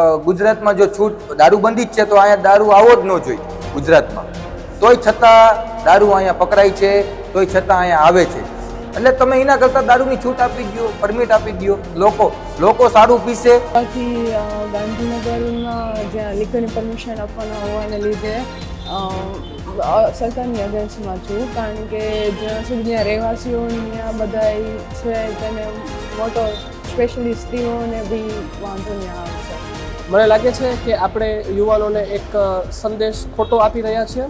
ગુજરાતમાં જો છૂટ દારૂબંધી જ છે, તો અહીંયા દારૂ આવો જ ન જોઈએ ગુજરાતમાં. તોય છતાં દારૂ અહીંયા પકડાય છે, તોય છતાં અહીંયા આવે છે. એટલે તમે એના કરતાં દારૂની છૂટ આપી દો પરમિટ આપી દો લોકો લોકો સારું પીશે. બાકી ગાંધીનગરમાં જ્યાં લીગલની પરમિશન આપવાના હોવાને લીધે સરકારની અગેન્સ્ટમાં છું, કારણ કે જ્યાં સુધી ત્યાં રહેવાસીઓ ત્યાં બધા છે, તેને મોટો સ્પેશિયલી સ્ત્રીઓને બી વાંધો ત્યાં આવશે મને લાગે છે કે આપણે યુવાનોને એક સંદેશ ખોટો આપી રહ્યા છીએ.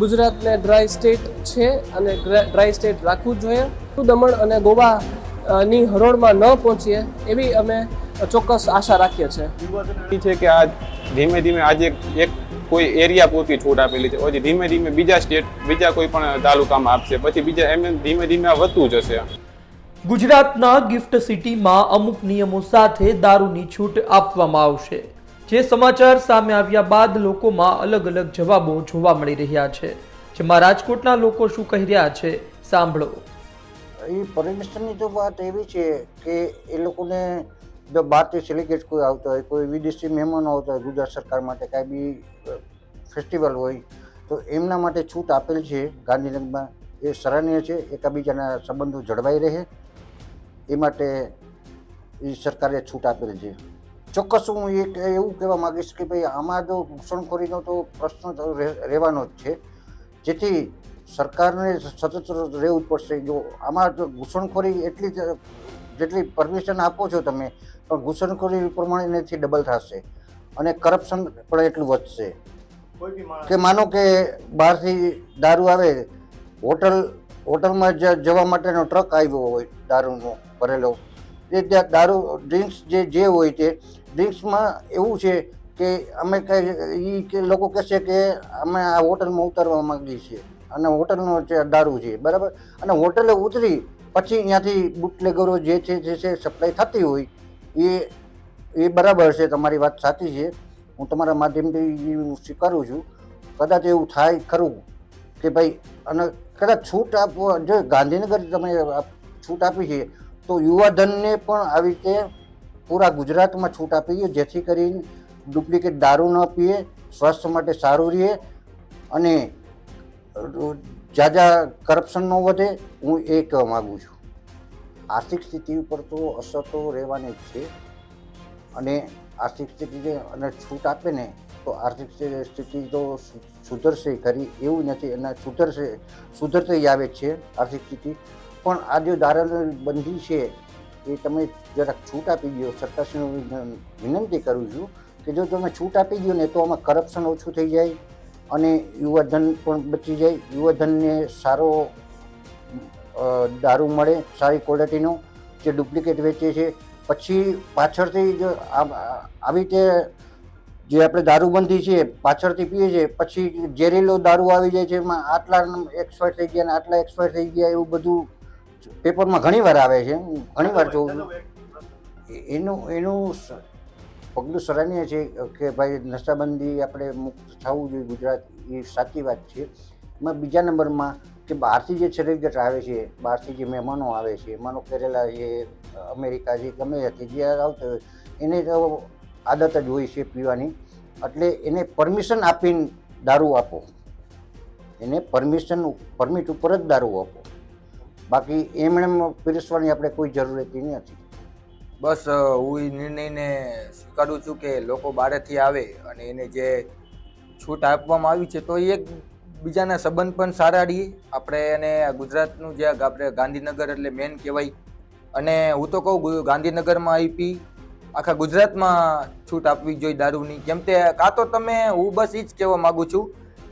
ગુજરાતને ડ્રાય સ્ટેટ છે અને ડ્રાય સ્ટેટ રાખવું જ જોઈએ. દમણ અને ગોવા ની હરોળમાં ન પહોંચીએ એવી અમે ચોક્કસ આશા રાખીએ છીએ. છે કે આ ધીમે ધીમે આજે એક કોઈ એરિયા પૂરતી છૂટ આપેલી છે. પછી ધીમે ધીમે બીજા સ્ટેટ, બીજા કોઈ પણ તાલુકામાં આપશે. પછી બીજા એમ ધીમે ધીમે આ વધતું જશે. ગુજરાતના ગિફ્ટ સિટીમાં અમુક નિયમો સાથે દારૂની છૂટ આપવામાં આવશે. જે સમાચાર સામે આવ્યા બાદ લોકોમાં અલગ અલગ જવાબો જોવા મળી રહ્યા છે. જેમાં રાજકોટના લોકો શું કહી રહ્યા છે, સાંભળો. એ પરમિશનની તો વાત એવી છે કે એ લોકોને જો બહારથી સેલિબ્રેટ કોઈ આવતા હોય, કોઈ વિદેશી મહેમાનો આવતા હોય, ગુજરાત સરકાર માટે કાંઈ બી ફેસ્ટિવલ હોય, તો એમના માટે છૂટ આપેલ છે ગાંધીનગરમાં. એ સરાહનીય છે, એકબીજાના સંબંધો જળવાઈ રહે. એ માટે એ સરકારે છૂટ આપેલ છે. ચોક્કસ હું એક એવું કહેવા માગીશ કે ભાઈ આમાં જો ઘૂસણખોરીનો તો પ્રશ્ન રહેવાનો જ છે. જેથી સરકારને સતત રહેવું જ પડશે. જો આમાં જો ઘૂસણખોરી એટલી જ જેટલી પરમિશન આપો છો તમે પણ ઘૂસણખોરી પ્રમાણે એનાથી ડબલ થશે અને કરપ્શન પણ એટલું વધશે. કે માનો કે બહારથી દારૂ આવે હોટલ હોટલમાં જવા માટેનો ટ્રક આવ્યો હોય દારૂનો, ભરેલો. એ ત્યાં દારૂ, ડ્રિંક્સ જે જે હોય તે ડ્રિંક્સમાં એવું છે કે અમે કઈ એ લોકો કહેશે કે અમે આ હોટલમાં ઉતરવા માંગીએ છીએ. અને હોટલનો દારૂ છે, બરાબર? અને હોટલે ઉતરી, પછી ત્યાંથી બુટલેગરો જે છે જે છે, સપ્લાય થતી હોય, એ એ બરાબર છે, તમારી વાત સાચી છે. હું તમારા માધ્યમથી સ્વીકારું છું. કદાચ એવું થાય ખરું. કે ભાઈ, અને કદાચ છૂટ આપવા જો ગાંધીનગર તમે છૂટ આપી છે, તો યુવાધનને પણ આવી રીતે પૂરા ગુજરાતમાં છૂટ આપી છે જેથી કરીને ડુપ્લિકેટ દારૂ ન પીએ, સ્વાસ્થ્ય માટે સારું રહે, અને જ્યાં કરપ્શન ન વધે, હું એ કહેવા માગું છું. આર્થિક સ્થિતિ ઉપર તો અસર તો રહેવાની જ છે, અને આર્થિક સ્થિતિને અને છૂટ આપે ને તો આર્થિક સ્થિતિ તો સુધરશે ખરી, એવું નથી. અને સુધરશે, સુધરતી આવે છે આર્થિક સ્થિતિ. પણ આ જે દારૂબંધી છે, એ તમે જરાક છૂટ આપી દો સરકારશ્રીને વિનંતી કરું છું કે જો તમે છૂટ આપી દો ને, તો આમાં કરપ્શન ઓછું થઈ જાય અને યુવાધન પણ બચી જાય. યુવાધનને સારો દારૂ મળે, સારી ક્વોલિટીનો જે ડુપ્લિકેટ વેચે છે. પછી પાછળથી જો આવી રીતે જે આપણે દારૂબંધી છે, પાછળથી પીએ છીએ પછી ઝેરીલો દારૂ આવી જાય છે, એમાં આટલા એક્સપાયર થઈ ગયા આટલા એક્સપાયર થઈ ગયા, એવું બધું પેપરમાં ઘણી વાર આવે છે. હું ઘણી વાર જોઉં એનું એનું પગલું સરાહનીય છે કે ભાઈ નશાબંધી આપણે મુક્ત થવું જોઈએ ગુજરાત, એ સાચી વાત છે. એમાં બીજા નંબરમાં કે બહારથી જે સેલિબ્રિટી આવે છે, બહારથી જે મહેમાનો આવે છે, મહેમાનો કેરેલા છે, અમેરિકા છે, ગમે જે આવતા હોય, એને તો આદત જ હોય છે પીવાની. એટલે એને પરમિશન આપીને દારૂ આપો. એને પરમિશન પરમિટ ઉપર જ દારૂ આપો. બાકી એમ એમ પીરસવાની આપણે કોઈ જરૂર નથી. બસ હું એ નિર્ણયને સ્વીકારું છું કે લોકો બહારથી આવે અને એને જે છૂટ આપવામાં આવી છે તો એક બીજાના સંબંધ પણ સારા રહીએ આપણે એને આ ગુજરાતનું જે આપણે ગાંધીનગર એટલે મેન કહેવાય. અને હું તો કહું, ગાંધીનગરમાં આઈપી આખા ગુજરાતમાં છૂટ આપવી જોઈએ દારૂની. કેમ કે કાં તો તમે, હું બસ એ જ કહેવા માગું છું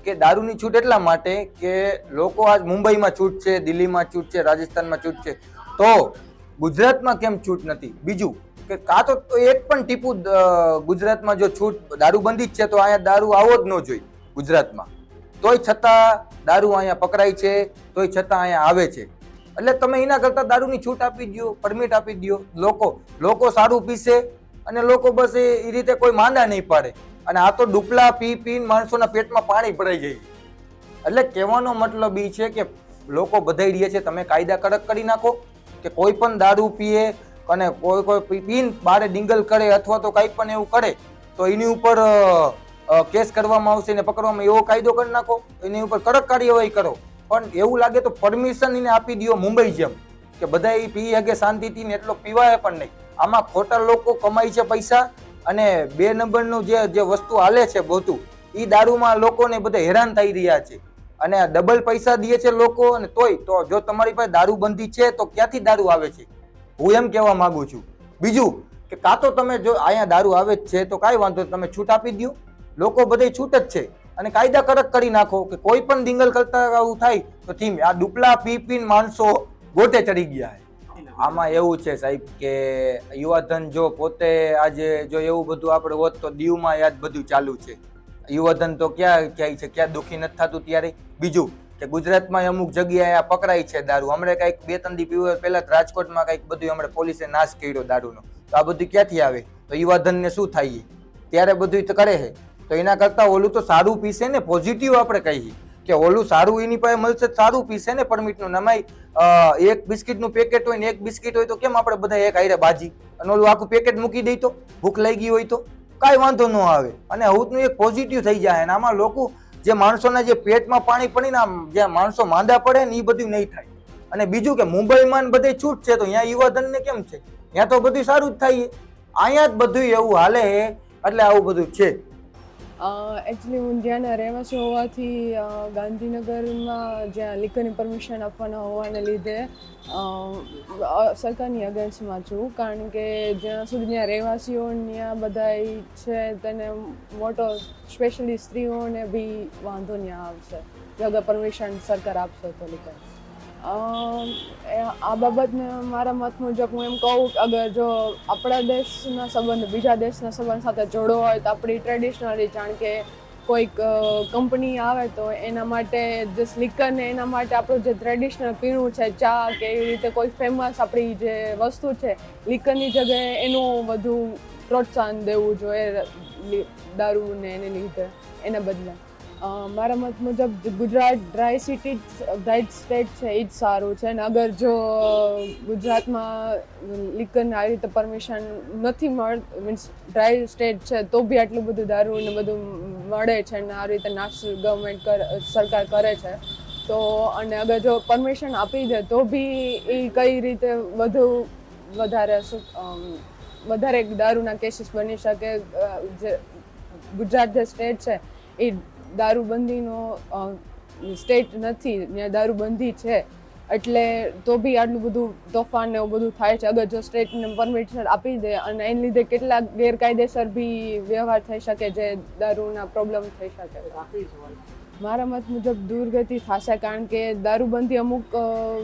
કે દારૂની છૂટ એટલા માટે કે લોકો આજ મુંબઈમાં છૂટ છે, દિલ્હીમાં છૂટ છે, રાજસ્થાનમાં છૂટ છે. તો ગુજરાતમાં કેમ છૂટ નથી? બીજું કે કાં તો એક પણ ટીપું ગુજરાતમાં જો છૂટ, દારૂબંધી જ છે, તો અહીંયા દારૂ આવો જ ન જોઈએ ગુજરાતમાં. તોય છતાં દારૂ અહીંયા પકડાય છે, તોય છતાં અહીંયા આવે છે. એટલે તમે એના કરતાં દારૂની છૂટ આપી દો પરમિટ આપી દો લોકો લોકો સારું પીશે અને લોકો બસ એ રીતે કોઈ માંદા નહીં પાડે. અને આ તો ડુપલા પી પીને માણસોના પેટમાં પાણી ભરાઈ જાય. એટલે કહેવાનો મતલબ એ છે કે લોકો બધાઈ રહ્યા છે, તમે કાયદા કડક કરી નાખો કે કોઈ પણ દારૂ પીએ અને કોઈ કોઈ પીન બારે ડિંગલ કરે અથવા તો કંઈ પણ એવું કરે, તો એની ઉપર કેસ કરવામાં આવશે ને પકડવામાં એવો કાયદો કરી નાખો, એની ઉપર કડક કાર્યવાહી કરો. પણ એવું લાગે તો પરમિશન એને આપી દો મુંબઈ જેમ. કે બધા એ પી શકે શાંતિથી ને એટલો પીવાય પણ નહીં. આમાં ખોટા લોકો કમાય છે પૈસા અને બે નંબરનું જે જે વસ્તુ હાલે છે બધું એ દારૂમાં લોકોને બધા હેરાન થઈ રહ્યા છે. અને ડબલ પૈસા દે છે લોકો અને તોય, તો જો તમારી પાસે દારૂબંધી છે તો ક્યાંથી દારૂ આવે છે? હું એમ કહેવા માંગુ છું. બીજું કે કાં તો તમે જો અહીંયા દારૂ આવે જ છે તો કાંઈ વાંધો તમે છૂટ આપી દો લોકો બધે છૂટ જ છે. અને કાયદા કડક કરી નાખો કે કોઈ પણ દિંગલ કરતા આવું થાય તો થીમ, આ ડુપલા પી પીને માણસો ગોટે ચડી ગયા આમાં એવું છે સાહેબ કે યુવાધન જો પોતે આજે જો એવું બધું આપણે હોત તો દીવમાં યાદ બધું ચાલુ છે. યુવાધન તો ક્યાં ક્યાંય છે, ક્યાં દુઃખી નથી થતું ત્યારે. બીજું કે ગુજરાતમાં અમુક જગ્યાએ આ પકડાય છે દારૂ. હમણાં કંઈક બે ત્રણ દી પીવું, પહેલાં રાજકોટમાં કંઈક બધું હમણાં પોલીસે નાશ કર્યો દારૂનો. તો આ બધું ક્યાંથી આવે? તો યુવાધનને શું થાય? ત્યારે બધું કરે છે. તો એના કરતાં ઓલું તો સારું પીસે ને પોઝિટિવ આપણે કહીએ. કે ઓલું સારું એની પાસે મળશે સારું પીસે ને પરમિટનું. નમાય એક બિસ્કિટનું પેકેટ હોય ને, એક બિસ્કિટ હોય તો કેમ આપણે બધા એક આઈરે બાજી? અને ઓલું આખું પેકેટ મૂકી દઈ તો? ભૂખ લાગી હોય તો? કાંઈ વાંધો ન આવે. અને હવતનું એક પોઝિટિવ થઈ જાય. અને આમાં લોકો જે માણસોના જે પેટમાં પાણી પડીને આમ જે માણસો માંદા પડે ને, એ બધું નહીં થાય. અને બીજું કે મુંબઈમાં બધે છૂટ છે, તો અહીંયા યુવાધનને કેમ છે? ત્યાં તો બધું સારું જ થાય અહીંયા જ બધું એવું હાલે એટલે આવું બધું છે. એકચ્યુઅલી હું જ્યાંના રહેવાસી હોવાથી ગાંધીનગરમાં જ્યાં લીકરની પરમિશન આપવાના હોવાને લીધે સરકારની અગેન્સ્ટમાં છું. કારણ કે જ્યાં સુધી ત્યાં રહેવાસીઓ ત્યાં બધા છે, તેને મોટો સ્પેશિયલી સ્ત્રીઓને બી વાંધો ત્યાં આવશે. જો અગર પરમિશન સરકાર આપશે તો લીકર આ બાબતને મારા મત મુજબ હું એમ કહું કે અગર જો આપણા દેશના સંબંધ, બીજા દેશના સંબંધ સાથે જોડવો હોય તો આપણી ટ્રેડિશનલી જાણ કે કોઈક કંપની આવે તો એના માટે જે સ્લીકર ને એના માટે આપણું જે ટ્રેડિશનલ પીણું છે, ચા કે એવી રીતે કોઈ ફેમસ આપણી જે વસ્તુ છે લીકરની જગ્યાએ એનું વધુ પ્રોત્સાહન દેવું જોઈએ દારૂને એને લીધે, એના બદલે. મારા મત મુજબ Gujarat dry city dry state છે, એ જ સારું છે. અને અગર જો ગુજરાતમાં લીકરને આવી રીતે પરમિશન નથી મળ મીન્સ ડ્રાય સ્ટેટ છે, તો બી આટલું બધું દારૂ ને બધું મળે છે અને આ રીતે નાશ ગવર્મેન્ટ કર, સરકાર કરે છે. તો અને અગર જો પરમિશન આપી દે, તો બી એ કઈ રીતે વધુ, વધારે વધારે દારૂના કેસીસ બની શકે જે ગુજરાત જે સ્ટેટ છે, એ દારૂબંધીનો સ્ટેટ નથી, ત્યાં દારૂબંધી છે. એટલે તો બી આટલું બધું તોફાન ને એવું બધું થાય છે. અગર જો સ્ટેટને પરમિશન આપી દે અને એને લીધે કેટલા ગેરકાયદેસર બી વ્યવહાર થઈ શકે જે દારૂના પ્રોબ્લેમ થઈ શકે મારા મત મુજબ દુર્ગતિ થશે, કારણ કે દારૂબંધી અમુક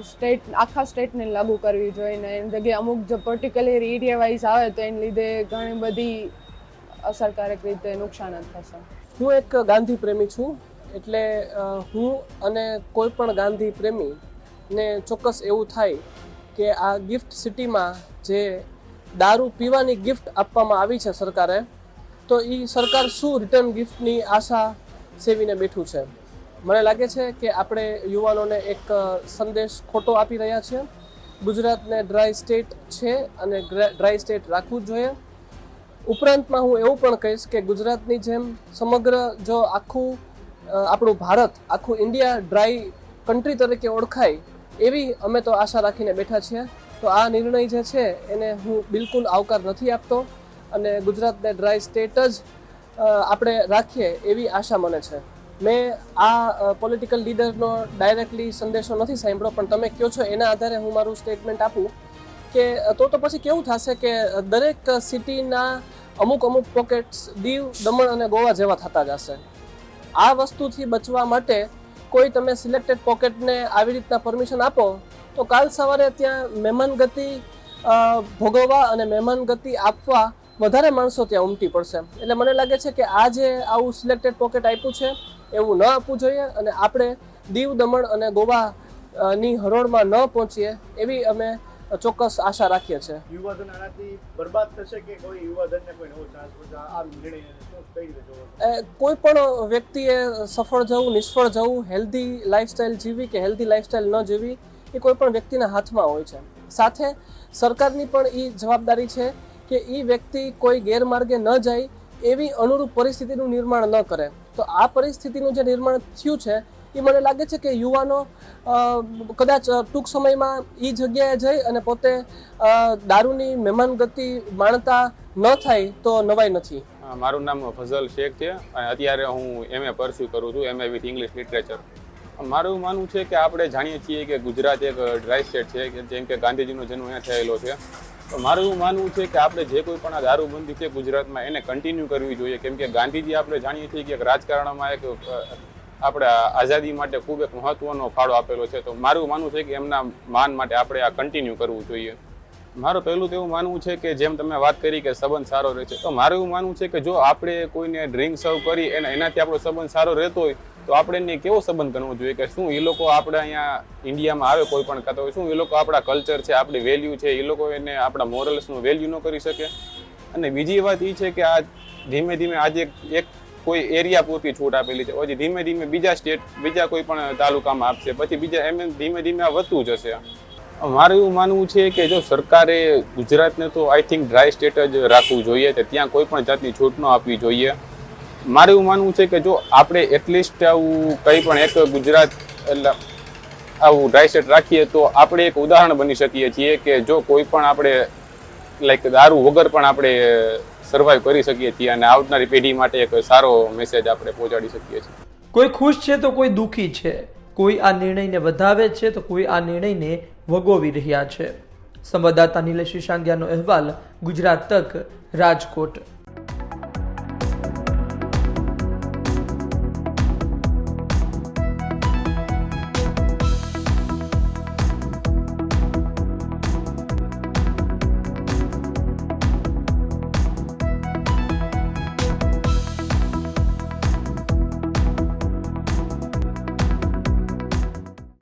સ્ટેટ આખા સ્ટેટને લાગુ કરવી જોઈએ ને એની જગ્યાએ અમુક જો પર્ટિક્યુલર એરિયા વાઇઝ આવે તો એને લીધે ઘણી બધી અસરકારક રીતે નુકસાન જ થશે. હું એક ગાંધી પ્રેમી છું, એટલે હું અને કોઈ પણ ગાંધી પ્રેમી ને ચોક્કસ એવું થાય કે આ ગિફ્ટ સિટીમાં જે દારૂ પીવાની ગિફ્ટ આપવામાં આવી છે સરકારે, તો એ સરકાર શું રિટર્ન ગિફ્ટની આશા સેવીને બેઠું છે? મને લાગે છે કે આપણે યુવાનોને એક સંદેશ ખોટો આપી રહ્યા છીએ. ગુજરાતને ડ્રાય સ્ટેટ છે અને ડ્રાય સ્ટેટ રાખવું જ જોઈએ. ઉપરાંતમાં હું એવું પણ કહીશ કે ગુજરાતની જેમ સમગ્ર જો આખું આપણું ભારત, આખું ઇન્ડિયા ડ્રાય કન્ટ્રી તરીકે ઓળખાય, એવી અમે તો આશા રાખીને બેઠા છીએ. તો આ નિર્ણય જે છે એને હું બિલકુલ આવકાર નથી આપતો અને ગુજરાતને ડ્રાય સ્ટેટ જ આપણે રાખીએ એવી આશા મને છે. મેં આ પોલિટિકલ લીડરનો ડાયરેક્ટલી સંદેશો નથી સાંભળ્યો, પણ તમે કહો છો એના આધારે હું મારું સ્ટેટમેન્ટ આપું. કે, તો તો પછી કેવું થશે કે, દરેક સિટીના અમુક અમુક પોકેટ્સ દીવ, દમણ અને ગોવા જેવા થતા જશે. આ વસ્તુથી બચવા માટે કોઈ તમે સિલેક્ટેડ પોકેટને આવી રીતના પરમિશન આપો, તો કાલ સવારે ત્યાં મહેમાન ગતિ ભોગવવા અને મહેમાન ગતિ આપવા વધારે માણસો ત્યાં ઉમટી પડશે. એટલે મને લાગે છે કે આ જે આવું સિલેક્ટેડ પોકેટ આપ્યું છે, એવું ન આપવું જોઈએ અને આપણે દીવ, દમણ અને ગોવા ની હરોળમાં ન પહોંચીએ, એવી અમે ચોક્કસ આશા રાખીએ છીએ. યુવાધન આનાથી બરબાદ થશે કે કોઈ યુવાધનને કોઈ નવો ચાન્સ આ નિર્ણય કોઈ પણ વ્યક્તિએ સફળ જવું નિષ્ફળ જવું હેલ્ધી લાઈફસ્ટાઈલ જીવી કે હેલ્ધી લાઈફસ્ટાઈલ ન જીવી એ કોઈ પણ વ્યક્તિના હાથમાં હોય છે. સાથે સરકારની પણ એ જવાબદારી છે કે એ વ્યક્તિ કોઈ ગેરમાર્ગે ન જાય એવી અનુરૂપ પરિસ્થિતિનું નિર્માણ ન કરે. તો આ પરિસ્થિતિનું જે નિર્માણ થયું છે એ મને લાગે છે કે યુવાનો કદાચ ટૂંક સમયમાં એ જગ્યાએ જઈ અને પોતે દારૂની મહેમાનગતિ માણતા ન થાય તો નવાઈ નથી. મારું નામ ફઝલ શેખ છે. અને અત્યારે હું એમએ પરસ્યુ કરું છું એમએ વિથ ઇંગ્લિશ લિટરેચર. મારું માનવું છે કે આપણે જાણીએ છીએ કે ગુજરાત એક ડ્રાય સ્ટેટ છે જેમ કે ગાંધીજીનો જન્મ અહીંયા થયેલો છે. તો મારું માનવું છે કે આપણે જે કોઈ પણ આ દારૂબંધી છે ગુજરાતમાં, એને કન્ટિન્યુ કરવી જોઈએ. કેમ કે ગાંધીજી આપણે જાણીએ છીએ કે એક રાજકારણમાં એક આપણે આઝાદી માટે ખૂબ એક મહત્વનો ફાળો આપેલો છે. તો મારું માનવું છે કે એમના માન માટે આપણે આ કન્ટિન્યુ કરવું જોઈએ. મારું પહેલું તો એવું માનવું છે કે જેમ તમે વાત કરી કે સંબંધ સારો રહે છે, તો મારું એવું માનવું છે કે જો આપણે કોઈને ડ્રિંક સર્વ કરી અને એનાથી આપણો સંબંધ સારો રહેતો હોય, તો આપણે એને કેવો સંબંધ કરવો જોઈએ કે શું એ લોકો આપણે અહીંયા ઇન્ડિયામાં આવે કોઈ પણ ખાતા હોય, શું એ લોકો આપણા કલ્ચર છે, આપણી વેલ્યુ છે એ લોકો એને આપણા મોરલ્સનું વેલ્યુ ન કરી શકે? અને બીજી વાત એ છે કે આ ધીમે ધીમે આજે એક કોઈ એરિયા પૂરતી છૂટ આપેલી છે. પછી ધીમે ધીમે બીજા સ્ટેટ, બીજા કોઈ પણ તાલુકામાં આપશે. પછી બીજા એમ એમ ધીમે ધીમે આ વધતું જશે. મારું એવું માનવું છે કે જો સરકારે ગુજરાતને તો આઈ થિંક ડ્રાય સ્ટેટ જ રાખવું જોઈએ કે ત્યાં કોઈ પણ જાતની છૂટ ન આપવી જોઈએ. મારું એવું માનવું છે કે જો આપણે એટલીસ્ટ આવું કંઈ પણ એક ગુજરાત એટલે આવું ડ્રાય સ્ટેટ રાખીએ તો આપણે એક ઉદાહરણ બની શકીએ છીએ કે જો કોઈ પણ આપણે લાઈક દારૂ વગર પણ આપણે સર્વાઈવ કરી શકીએ છીએ અને આવનારી પેઢી માટે એક સારો મેસેજ આપણે પહોંચાડી શકીએ છીએ. કોઈ ખુશ છે તો કોઈ દુઃખી છે? કોઈ આ નિર્ણયને વધાવે છે તો કોઈ આ નિર્ણયને વગોવી રહ્યા છે? સંવાદદાતા નિલેશ શાંગ્યાનો અહેવાલ ગુજરાત તક રાજકોટ.